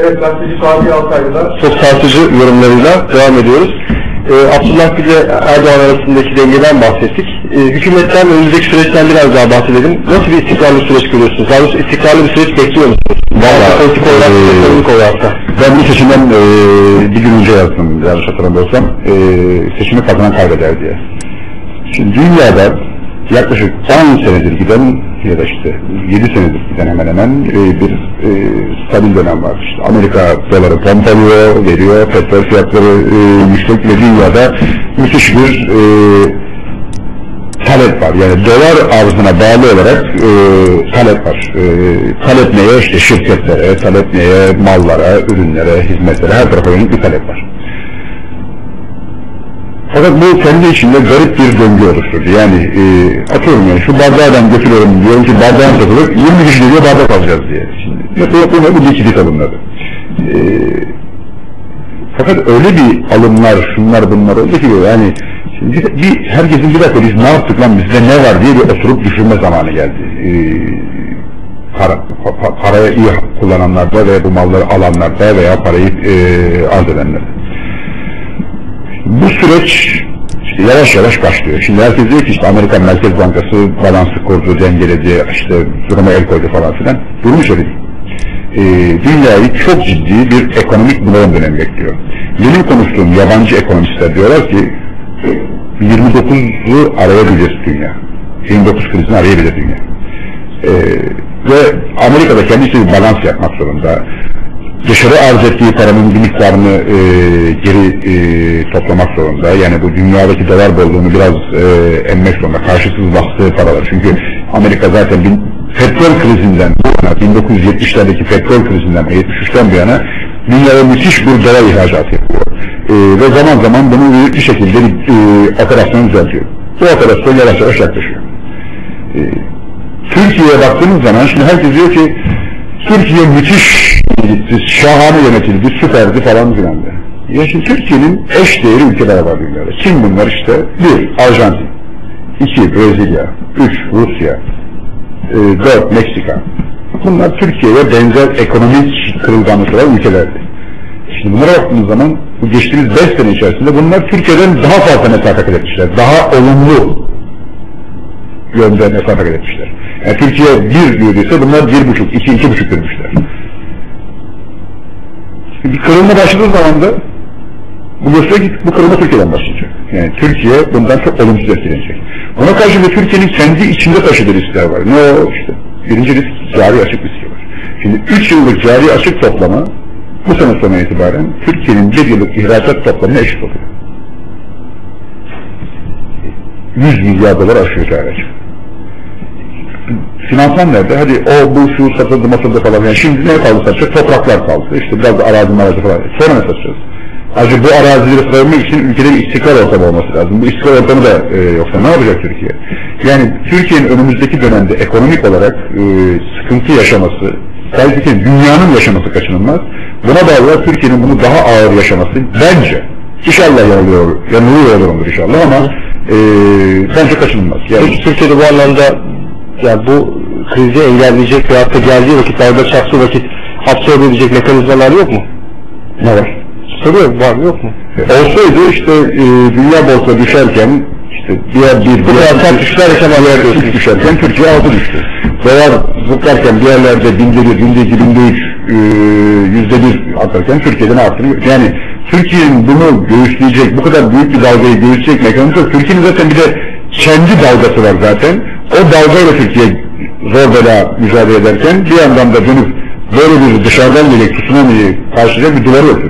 Evet, gazeteci Fatih Altaylı'da çok sarsıcı yorumlarıyla devam ediyoruz. Ee, Abdullah Gül ve Erdoğan arasındaki dengeden bahsettik. Ee, hükümetten önümüzdeki süreçten biraz daha bahsedelim. Nasıl bir istikrarlı süreç görüyorsunuz? Daha doğrusu istikrarlı bir süreç bekliyor musunuz? Vallahi, politik olarak, ee, ekonomik olarak da. Ben bu seçimden e, bir gün önce yazdım yanlış hatırlamıyorsam e, seçimi kazanan kaybeder diye. Şimdi dünyada yaklaşık 10 senedir giden ya da işte 7 senedir giden hemen hemen e, bir e, stabil dönem var. İşte Amerika doları pompalıyor, veriyor, petrol fiyatları e, yüksek ve dünyada müthiş bir e, talep var. Yani dolar arzına bağlı olarak e, talep var. E, talep neye? İşte şirketlere, talep neye? Mallara, ürünlere, hizmetlere, her tarafa yönelik bir talep var. Fakat bu kendi içinde garip bir döngü oluşturdu. Yani e, atıyorum yani şu bardağı ben götürüyorum diyorum ki bardağın satılır 20 kişi geliyor bardak alacağız diye. Şimdi yapılan bu likidit alımları. E, fakat öyle bir alımlar, şunlar bunlar oldu ki yani şimdi bir, herkesin bir dakika biz ne yaptık lan bizde ne var diye bir oturup düşünme zamanı geldi. E, para, pa, parayı iyi kullananlarda ve bu malları alanlarda veya parayı e, arz edenlerde. Bu süreç işte yavaş yavaş başlıyor. Şimdi herkes diyor ki işte Amerikan Merkez Bankası balansı kurdu, dengeledi, işte duruma el koydu falan filan. Durmuş öyle değil. Ee, dünyayı çok ciddi bir ekonomik bunalım dönemi bekliyor. Benim konuştuğum yabancı ekonomistler diyorlar ki 29'u arayabilir dünya. 29 krizini arayabilir dünya. Ee, ve Amerika'da kendisi bir balans yapmak zorunda dışarı arz ettiği paranın bir miktarını e, geri e, toplamak zorunda. Yani bu dünyadaki dolar bolluğunu biraz e, emmek zorunda. Karşısız bastığı paralar. Çünkü Amerika zaten bin, petrol krizinden bu yana, 1970'lerdeki petrol krizinden 73'ten bu yana dünyaya müthiş bir dolar ihracatı yapıyor. E, ve zaman zaman bunu bir şekilde e, operasyon düzeltiyor. Bu operasyon yavaş yavaş yaklaşıyor. E, Türkiye'ye baktığınız zaman şimdi herkes diyor ki Türkiye müthiş gitti, şahane yönetildi, süperdi falan filan de. Ya şimdi Türkiye'nin eş değeri ülkeler var dünyada. Kim bunlar işte? Bir, Arjantin. iki Brezilya. Üç, Rusya. E, dört, Meksika. Bunlar Türkiye'ye benzer ekonomik kırılganlıklı olan ülkelerdi. Şimdi bunlara baktığımız zaman bu geçtiğimiz beş sene içerisinde bunlar Türkiye'den daha fazla mesafe kat etmişler. Daha olumlu yönde mesafe kat etmişler. Yani Türkiye bir yürüdüyse bunlar bir buçuk, iki, iki buçuk yürümüşler. Bir kırılma başladığı zaman da bu gösteri bu kırılma Türkiye'den başlayacak. Yani Türkiye bundan çok olumsuz etkilenecek. Ona karşı da Türkiye'nin kendi içinde taşıdığı riskler var. Ne o işte? Birinci risk cari açık riski var. Şimdi üç yıllık cari açık toplama bu sene sonu itibaren Türkiye'nin bir yıllık ihracat toplamına eşit oluyor. 100 milyar dolar aşıyor cari açık finansman nerede? Hadi o bu şu satıldı masıldı falan. Yani şimdi ne kaldı satacak? Topraklar kaldı. İşte biraz da arazi marazi falan. Sonra ne satacağız? Ayrıca bu arazileri satabilmek için ülkede bir istikrar ortamı olması lazım. Bu istikrar ortamı da e, yoksa ne yapacak Türkiye? Yani Türkiye'nin önümüzdeki dönemde ekonomik olarak e, sıkıntı yaşaması, sadece dünyanın yaşaması kaçınılmaz. Buna bağlı Türkiye'nin bunu daha ağır yaşaması bence İnşallah yanılıyor, yanılıyor olurumdur inşallah ama e, bence kaçınılmaz. Yani, Peki Türkiye'de bu anlamda yani bu krizi engelleyecek veyahut da geldiği vakit, darbe çarptığı vakit absorbe edecek mekanizmalar yok mu? ne var? Soruyorum var mı yok mu? Olsaydı işte e, dünya borsa düşerken işte diğer bir kadar sert yaşamaz diğer düşerken Türkiye altı düştü. Dolar zıplarken bir yerlerde binde bir, binde iki, binde üç, e, yüzde bir artarken Türkiye'de ne yaptığını yani Türkiye'nin bunu göğüsleyecek, bu kadar büyük bir dalgayı göğüsleyecek mekanizma yok. Türkiye'nin zaten bir de kendi dalgası var zaten. O dalgayla Türkiye zor bela mücadele ederken bir yandan da dönüp böyle bir dışarıdan gelecek tsunami'yi karşılayacak bir duvarı yok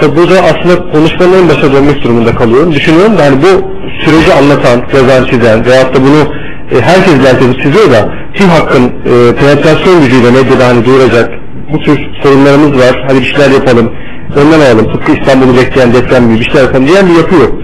Tabii burada aslında konuşmanın en başa dönmek durumunda kalıyorum. Düşünüyorum da hani bu süreci anlatan, yazan, çizen veyahut da bunu e, herkes belki çiziyor da kim hakkın e, penetrasyon gücüyle medyada hani duyuracak bu tür sorunlarımız var. Hadi bir şeyler yapalım. Önlem alalım. Tıpkı İstanbul'u bekleyen deprem gibi bir şeyler yapalım diyen bir yapı yok.